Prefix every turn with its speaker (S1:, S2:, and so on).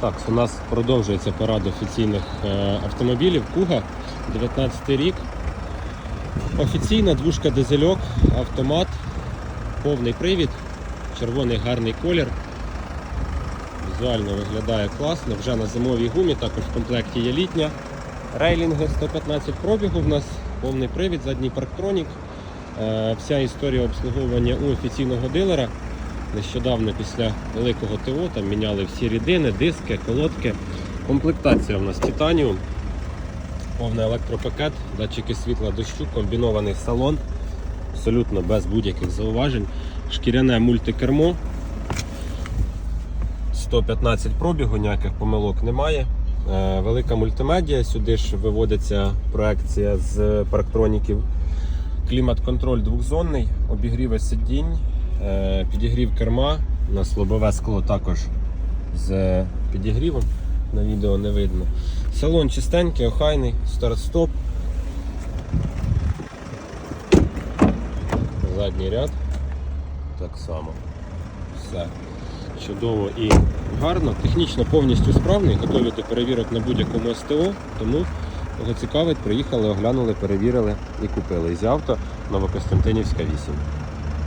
S1: Так, у нас продовжується парад офіційних е, автомобілів. Куга, 19 рік. Офіційна двушка дизельок, автомат, повний привід, червоний гарний колір. Візуально виглядає класно, вже на зимовій гумі, також в комплекті є літня. Рейлінги 115 пробігу в нас, повний привід, задній парктронік. Е, Вся історія обслуговування у офіційного дилера. Нещодавно після великого ТО там міняли всі рідини, диски, колодки. Комплектація у нас титаніум, повний електропакет, датчики світла дощу, комбінований салон, абсолютно без будь-яких зауважень. Шкіряне мультикермо. 115 пробігу, ніяких помилок немає. Е, Велика мультимедіа, сюди ж виводиться проекція з парктроніків. Клімат-контроль двохзонний, обігріви сидінь, підігрів керма. У нас лобове скло також з підігрівом. На відео не видно. Салон чистенький, охайний, старт-стоп. Задній ряд. Так само. Все чудово і гарно. Технічно повністю справний, готові до перевірок на будь-якому СТО. Тому кого цікавить, приїхали, оглянули, перевірили і купили. Із авто Новокостянтинівська 8.